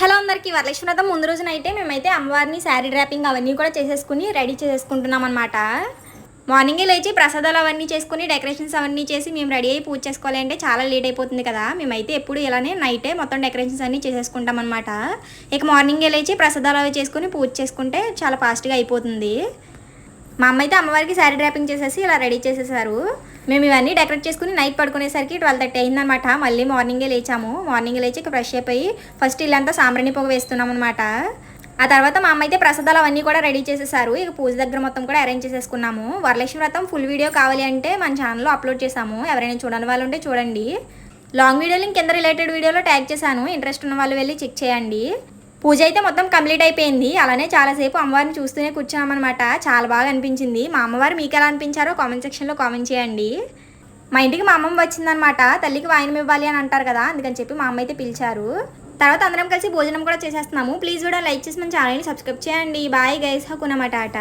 Hello అందరికీ వరలక్ష్మి వ్రతం ముందు రోజున అయితే మేమైతే అమ్మవారిని శారీ డ్రాపింగ్ అవన్నీ కూడా చేసేసుకుని రెడీ చేసేసుకుంటున్నాం అనమాట మార్నింగే లేచి ప్రసాదాలు అవన్నీ చేసుకుని డెకరేషన్స్ అవన్నీ చేసి మేము రెడీ అయ్యి పూజ చేసుకోవాలంటే చాలా లేట్ అయిపోతుంది కదా. మేమైతే ఎప్పుడు ఇలానే నైటే మొత్తం డెకరేషన్స్ అన్నీ చేసేసుకుంటాం అనమాట ఇక మార్నింగే లేచి ప్రసాదాలు అవి చేసుకుని పూజ చేసుకుంటే చాలా ఫాస్ట్గా అయిపోతుంది. మా అమ్మ అయితే అమ్మవారికి శారీ డ్రాపింగ్ చేసేసి ఇలా రెడీ చేసేసారు. మేము ఇవన్నీ డెకరేట్ చేసుకుని నైట్ పడుకునేసరికి ట్వెల్వ్ థర్టీ అయిందనమాట. మళ్ళీ మార్నింగే లేచాము. మార్నింగ్ లేచి ఇక ఫ్రెష్ అయిపోయి ఫస్ట్ ఇల్లంతా సాంబ్రాణి పొగ వేస్తున్నాం అనమాట ఆ తర్వాత మా అమ్మ అయితే ప్రసాదాలు అవన్నీ కూడా రెడీ చేసేసారు. ఇక పూజ దగ్గర మొత్తం కూడా అరేంజ్ చేసేసుకున్నాము వరలక్ష్మి వ్రతం ఫుల్ వీడియో కావాలి అంటే మన ఛానల్లో అప్లోడ్ చేసాము ఎవరైనా చూడని వాళ్ళు ఉంటే చూడండి. లాంగ్ వీడియోలు ఇంకెంత కింద రిలేటెడ్ వీడియోలో ట్యాగ్ చేశాను. ఇంట్రెస్ట్ ఉన్న వాళ్ళు వెళ్ళి చెక్ చేయండి. పూజ అయితే మొత్తం కంప్లీట్ అయిపోయింది. అలానే చాలాసేపు అమ్మవారిని చూస్తూనే కూర్చున్నామన్నమాట. చాలా బాగా అనిపించింది. మా అమ్మవారు మీకు ఎలా అనిపించారో కామెంట్ సెక్షన్లో కామెంట్ చేయండి. మా ఇంటికి మా అమ్మమ్మ వచ్చిందనమాట తల్లికి వాయినం ఇవ్వాలి అని అంటారు కదా అందుకని చెప్పి మా అమ్మ అయితే పిలిచారు. తర్వాత అందరం కలిసి భోజనం కూడా చేసేస్తున్నాము. ప్లీజ్ కూడా లైక్ చేసి మన ఛానల్ని సబ్స్క్రైబ్ చేయండి. బాయ్ గైస్ హకునమాట ఆట.